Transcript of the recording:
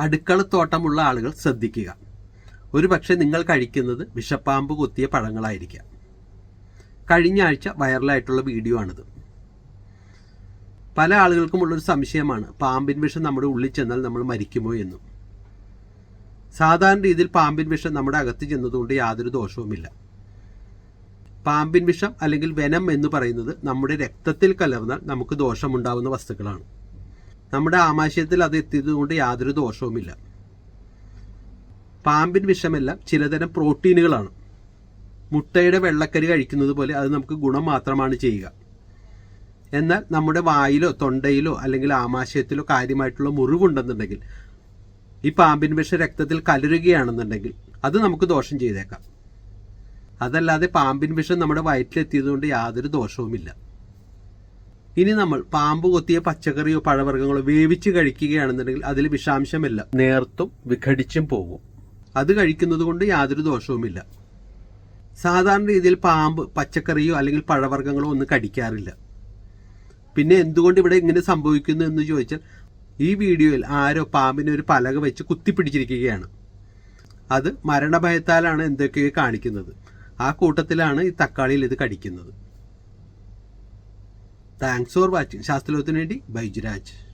അടുക്കളത്തോട്ടമുള്ള ആളുകൾ ശ്രദ്ധിക്കുക. ഒരു പക്ഷേ നിങ്ങൾ കഴിക്കുന്നത് വിഷപ്പാമ്പ് കൊത്തിയ പഴങ്ങളായിരിക്കാം. കഴിഞ്ഞ ആഴ്ച വൈറലായിട്ടുള്ള വീഡിയോ ആണിത്. പല ആളുകൾക്കും ഉള്ളൊരു സംശയമാണ് പാമ്പിൻ വിഷം നമ്മുടെ ഉള്ളിൽ ചെന്നാൽ നമ്മൾ മരിക്കുമോ എന്നും. സാധാരണ രീതിയിൽ പാമ്പിൻ വിഷം നമ്മുടെ അകത്ത് ചെന്നതുകൊണ്ട് യാതൊരു ദോഷവുമില്ല. പാമ്പിൻ വിഷം അല്ലെങ്കിൽ വെനം എന്ന് പറയുന്നത് നമ്മുടെ രക്തത്തിൽ കലർന്നാൽ നമുക്ക് ദോഷമുണ്ടാവുന്ന വസ്തുക്കളാണ്. നമ്മുടെ ആമാശയത്തിൽ അത് എത്തിയത് കൊണ്ട് യാതൊരു ദോഷവുമില്ല. പാമ്പിൻ വിഷമെല്ലാം ചിലതരം പ്രോട്ടീനുകളാണ്. മുട്ടയുടെ വെള്ളക്കരി കഴിക്കുന്നത് പോലെ അത് നമുക്ക് ഗുണം മാത്രമാണ് ചെയ്യുക. എന്നാൽ നമ്മുടെ വായിലോ തൊണ്ടയിലോ അല്ലെങ്കിൽ ആമാശയത്തിലോ കാര്യമായിട്ടുള്ള മുറിവുണ്ടെന്നുണ്ടെങ്കിൽ ഈ പാമ്പിൻ വിഷം രക്തത്തിൽ കലരുകയാണെന്നുണ്ടെങ്കിൽ അത് നമുക്ക് ദോഷം ചെയ്തേക്കാം. അതല്ലാതെ പാമ്പിൻ വിഷം നമ്മുടെ വയറ്റിലെത്തിയതുകൊണ്ട് യാതൊരു ദോഷവുമില്ല. ഇനി നമ്മൾ പാമ്പ് കൊത്തിയ പച്ചക്കറിയോ പഴവർഗങ്ങളോ വേവിച്ച് കഴിക്കുകയാണെന്നുണ്ടെങ്കിൽ അതിൽ വിഷാംശമില്ല. നേർത്തും വിഘടിച്ചും പോകും. അത് കഴിക്കുന്നത് കൊണ്ട് യാതൊരു ദോഷവുമില്ല. സാധാരണ രീതിയിൽ പാമ്പ് പച്ചക്കറിയോ അല്ലെങ്കിൽ പഴവർഗങ്ങളോ ഒന്നും കടിക്കാറില്ല. പിന്നെ എന്തുകൊണ്ട് ഇവിടെ ഇങ്ങനെ സംഭവിക്കുന്നു എന്ന് ചോദിച്ചാൽ ഈ വീഡിയോയിൽ ആരോ പാമ്പിനെ ഒരു പലക വെച്ച് കുത്തിപ്പിടിച്ചിരിക്കുകയാണ്. അത് മരണഭയത്താലാണ് എന്തൊക്കെയോ കാണിക്കുന്നത്. ആ കൂട്ടത്തിലാണ് ഈ തക്കാളിയിൽ ഇത് കടിക്കുന്നത്. Thanks for watching. శాస్త్రలోతునేటి బైజ్రాజ్.